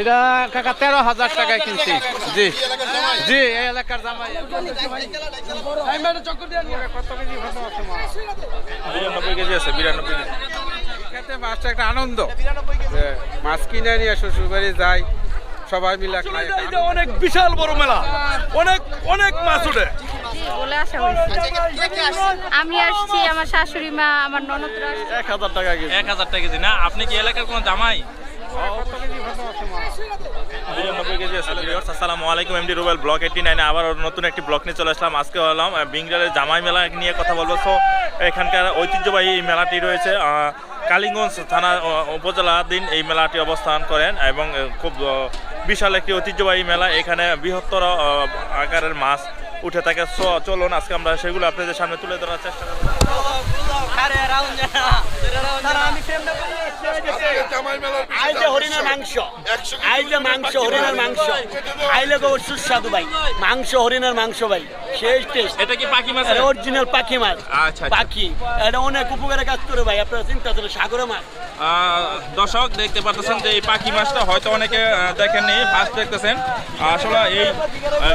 এটা কাকা তেরো হাজার টাকায় কিনছি। জি। জি এই এলাকার জামাই। কত কেজি ভালো আছে মাছ? বিরানব্বই কেজি আছে বিরানব্বই কেজি। খেতে মাছটা একটা আনন্দ। যে মাছ কিনে নিয়ে শ্বশুর বাড়ি যাই সবাই মিলে অনেক বিশাল বড় মেলা। অনেক অনেক মাছ উঠে বলে আসা আমি আসছি আমার শাশুড়ি মা আমার ননদরা এক হাজার টাকা কেজি। এক হাজার টাকা কেজি না আপনি কি এলাকার কোনো জামাই? আসসালামু আলাইকুম এমডি রুবেল ব্লক এইটি নাইনে আবার নতুন একটি ব্লক নিয়ে চলে আসলাম। আজকে হলাম আহ, বিংডালের জামাই মেলা নিয়ে কথা বলব। তো এখানকার ঐতিহ্যবাহী এই মেলাটি রয়েছে কালিগঞ্জ থানা উপজেলাধীন এই মেলাটি অবস্থান করেন এবং খুব বিশাল একটি ঐতিহ্যবাহী মেলা। এখানে বৃহত্তর আকারের মাছ উঠে থাকে। সো চলুন আজকে আমরা সেগুলো আপনাদের সামনে তুলে ধরার চেষ্টা করব। আইলে হরিণের মাংস। আইলে মাংস হরিণের মাংস। আইলে গো সুস্বাদু ভাই। মাংস হরিণের মাংস ভাই। টেস্ট। এটা কি পাখি মাছ? অরিজিনাল পাখি মাছ। আচ্ছা, আচ্ছা। পাখি। এটা অনেক উপকারে কাজ করে ভাই আপনারা চিন্তা সাগরে মাছ। আহ, দর্শক দেখতে পাচ্ছেন যে এই পাখি মাছটা হয়তো অনেকে দেখেননি ফার্স্ট দেখতেছেন। আসলে এই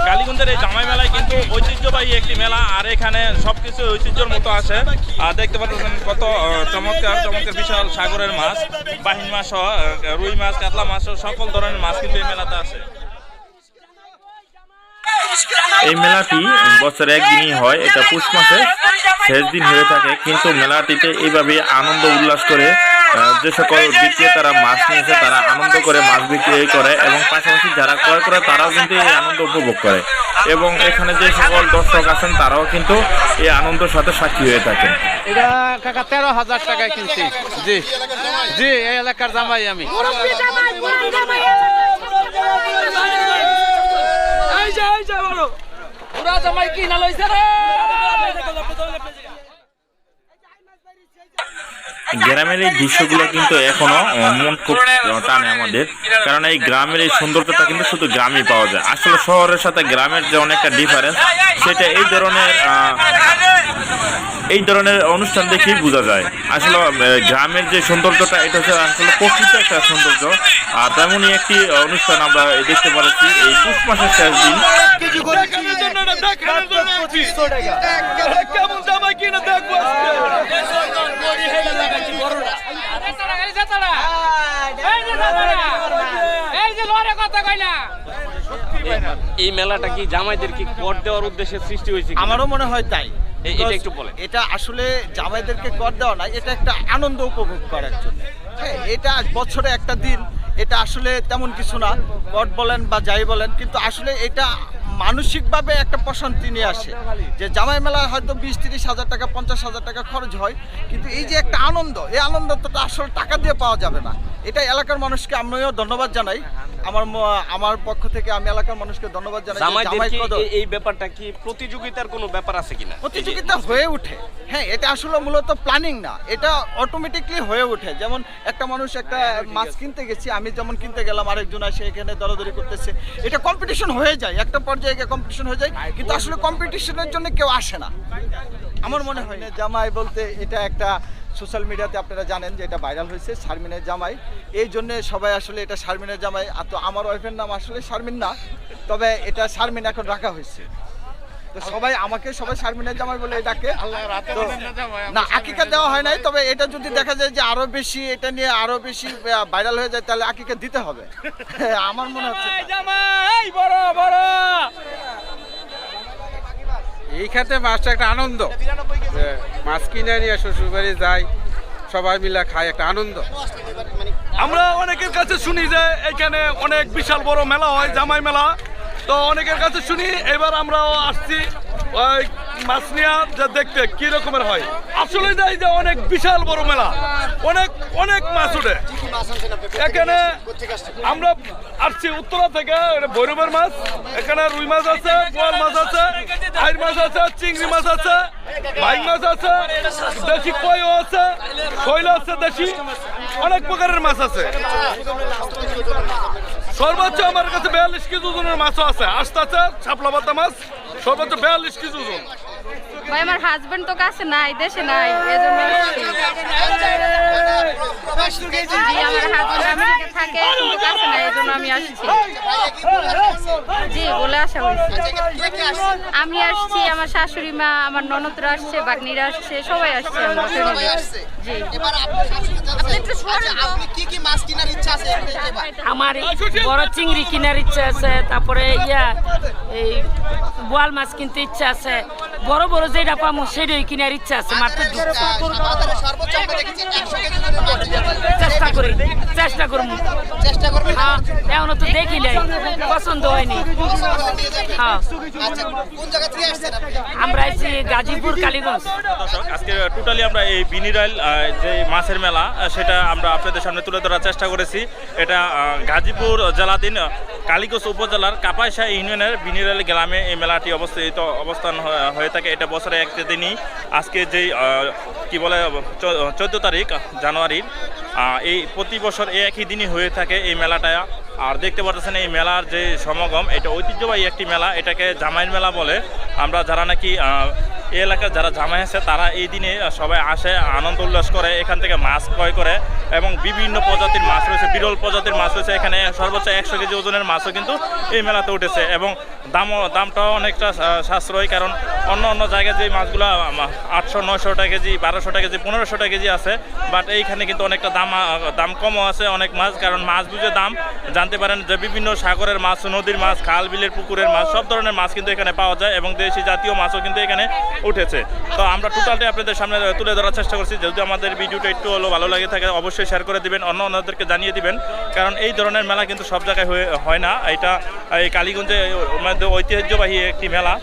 কালীগঞ্জের এই জামাই মেলায় কিন্তু ঐতিহ্যবাহী একটি মেলা আর এখানে সবকিছু ঐতিহ্যের মতো আছে। আর দেখতে পাচ্ছেন কত চমৎকার চমৎকার বিশাল সাগরের মাছ, বাহিন মাছ রুই মাছ, কাতলা মাছ সকল ধরনের মাছ কিন্তু এই মেলাতে আছে এই মেলাটি বছরে একদিনই হয় এটা পুষ মাসে শেষ দিন হয়ে থাকে কিন্তু মেলাটিতে এইভাবে আনন্দ উল্লাস করে যে সকল বিক্রেতারা মাছ নিয়েছে তারা আনন্দ করে মাছ বিক্রি করে এবং পাশাপাশি যারা ক্রয় করে তারাও কিন্তু এই আনন্দ উপভোগ করে। এবং এখানে যে সকল দর্শক আছেন তারাও কিন্তু এই আনন্দের সাথে সাক্ষী হয়ে থাকেন। এটা কাকা তেরো হাজার টাকায় কিনছি। জি। জি এই এলাকার জামাই আমি। পুরা জামাই কিনা লইছে রে। গ্রামের এই দৃশ্যগুলো কিন্তু এখনও মন খুব টানে আমাদের। কারণ এই গ্রামের এই সৌন্দর্যটা কিন্তু শুধু গ্রামে পাওয়া যায়। আসলে শহরের সাথে গ্রামের যে অনেকটা ডিফারেন্স সেটা এই ধরনের এই ধরনের অনুষ্ঠান দেখেই বোঝা যায়। আসলে গ্রামের যে সৌন্দর্যটা এটা হচ্ছে আসলে প্রকৃত একটা সৌন্দর্য। আর তেমনই একটি অনুষ্ঠান আমরা দেখতে পাচ্ছি এই পুষ মাসের শেষ দিন। কেমন কিনা দেখব এই মেলাটা কি জামাইদেরকে কর দেওয়ার উদ্দেশ্যে সৃষ্টি হয়েছে আমারও মনে হয় তাই এটা একটু বলেন। এটা আসলে জামাইদেরকে কর দেওয়া না এটা একটা আনন্দ উপভোগ করার জন্য। হ্যাঁ এটা বছরে একটা দিন এটা আসলে তেমন কিছু না কট বলেন বা যাই বলেন কিন্তু আসলে এটা মানসিকভাবে একটা প্রশান্তি নিয়ে আসে। যে জামাই মেলায় হয়তো বিশ, তিরিশ হাজার টাকা, পঞ্চাশ হাজার টাকা খরচ হয়, কিন্তু এই যে একটা আনন্দ, এই আনন্দটা আসলে টাকা দিয়ে পাওয়া যাবে না। এটা এলাকার মানুষকে আমিও ধন্যবাদ জানাই। আমার আমার পক্ষ থেকে আমি এলাকার মানুষকে ধন্যবাদ জানাই জামাই কদর এই ব্যাপারটা কি প্রতিযোগিতার কোনো ব্যাপার আছে কিনা? প্রতিযোগিতা হয়ে ওঠে হ্যাঁ এটা আসলে মূলত প্ল্যানিং না। এটা অটোমেটিকলি হয়ে ওঠে যেমন একটা মানুষ একটা মাছ কিনতে গেছি আমি যেমন কিনতে গেলাম আরেকজন আসে এখানে দরাদরি করতেছে। এটা কম্পিটিশন হয়ে যায়। একটা পর্যায়ে গিয়ে কম্পিটিশন হয়ে যায় কিন্তু আসলে কম্পিটিশনের জন্য কেউ আসে না। আমার মনে হয় না জামাই বলতে এটা একটা সোশ্যাল মিডিয়াতে আপনারা জানেন যে এটা ভাইরাল হয়েছে শারমিনের জামাই। এই জন্য সবাই আসলে এটা শারমিনের জামাই। আর তো আমার ওয়াইফের নাম আসলে শারমিন না তবে এটা শারমিন এখন রাখা হয়েছে। তো সবাই আমাকে সবাই শারমিনের জামাই বলে ডাকে। তো না আকিকা দেওয়া হয় নাই তবে এটা যদি দেখা যায় যে আরও বেশি এটা নিয়ে আরও বেশি ভাইরাল হয়ে যায় তাহলে আকিকা দিতে হবে। আমার মনে হচ্ছে বড় বড়। এই খেতে মাছটা একটা আনন্দ। যে মাছ কিনে নিয়ে শ্বশুরবাড়ি যাই, সবাই মিলে খায় একটা আনন্দ। আমরা অনেকের কাছে শুনি যে এখানে অনেক বিশাল বড় মেলা হয়, জামাই মেলা। তো অনেকের কাছে শুনি, এবার আমরাও আসছি, ওই মাছ নিয়া যে দেখতে কি রকমের হয়। আসলে যাই যে অনেক বিশাল বড় মেলা। অনেক অনেক মাছ উঠে এখানে আমরা আসছি উত্তরা থেকে ভৈরবের মাছ। এখানে রুই মাছ আছে, বোয়াল মাছ আছে আইর মাছ আছে, চিংড়ি মাছ আছে, ভাই মাছ আছে, দেশি কইও আছে, শৈল আছে, দেশি, অনেক প্রকারের মাছ আছে। সর্বোচ্চ আমার কাছে বিয়াল্লিশ কেজি ওজনের মাছও আছে। আস্তে আছে, ছাপলা পাতা মাছ, সর্বোচ্চ বিয়াল্লিশ কেজি ওজন। ভাই আমার হাজবেন্ড তো কাছে নাই দেশে নাই এজন্য আমার হাজবেন্ড আমেরিকা থাকে কিন্তু কাছে নাই এজন্য জন্য আমি আসছি। জি বলে আসা হয়েছে। আমি আসছি আমার শাশুড়ি মা আমার ননদরা আসছে বাগনিরা আসছে সবাই আসছে আমরা। জি। আচ্ছা, আপনি কি কি মাছ কেনার ইচ্ছা আছে এবার? আমার এই বড় চিংড়ি কেনার ইচ্ছা আছে তারপরে ইয়া এই বোয়াল মাছ কিনতে ইচ্ছা আছে। বড় বড় যেটা পাবো সেটাই কেনার ইচ্ছা আছে নিয়ে চেষ্টা করি চেষ্টা করব চেষ্টা করবেন হ্যাঁ এখনও তো দেখি নাই পছন্দ হয়নি। হ্যাঁ। আচ্ছা আমরা আছি গাজীপুর কালীগঞ্জ। আজকে টোটালি আমরা এই বিনিরাইল যে মাছের মেলা সেটা আমরা আপনাদের সামনে তুলে ধরার চেষ্টা করেছি। এটা গাজীপুর জেলাধীন কালীগঞ্জ উপজেলার কাপাইশা ইউনিয়নের বিনিরাইল গ্রামে এই মেলাটি অবস্থিত, অবস্থান হয়ে থাকে। এটা বছরে একটা দিনই। আজকে যেই কি বলে চোদ্দ তারিখ জানুয়ারির এই প্রতি বছর এই একই দিনই হয়ে থাকে এই মেলাটা। আর দেখতে পাচ্ছেন এই মেলার যে সমাগম, এটা ঐতিহ্যবাহী একটি মেলা। এটাকে জামাইয়ের মেলা বলে। আমরা যারা নাকি এই এলাকার যারা জামাই আছে, তারা এই দিনে সবাই আসে, আনন্দ উল্লাস করে, এখান থেকে মাছ ক্রয় করে এবং বিভিন্ন প্রজাতির মাছ রয়েছে, বিরল প্রজাতির মাছ রয়েছে। এখানে সর্বোচ্চ একশো কেজি ওজনের মাছও কিন্তু এই মেলাতে উঠেছে এবং দামও, দামটাও অনেকটা সাশ্রয়ী কারণ অন্য অন্য জায়গায় যে মাছগুলো আটশো, নয়শো টাকা কেজি, বারোশো টাকা কেজি, পনেরোশো টাকা কেজি আছে বাট এইখানে কিন্তু অনেকটা দাম দাম কমও আছে অনেক মাছ, কারণ মাছ বুঝে দাম। জানতে পারেন যে বিভিন্ন সাগরের মাছ, নদীর মাছ, খাল, বিলের পুকুরের মাছ, সব ধরনের মাছ কিন্তু এখানে পাওয়া যায় এবং দেশি জাতীয় মাছও কিন্তু এখানে উঠেছে। তো আমরা টোটালটাই আপনাদের সামনে তুলে ধরার চেষ্টা করছি। যেহেতু আমাদের ভিডিওটা একটু হলো ভালো লাগে থাকে, অবশ্যই শেয়ার করে দিবেন, অন্য অন্যদেরকে জানিয়ে দিবেন। কারণ এই ধরনের মেলা কিন্তু সব জায়গায় হয়ে না। এটা এই কালীগঞ্জে ঐতিহ্যবাহী একটি মেলা।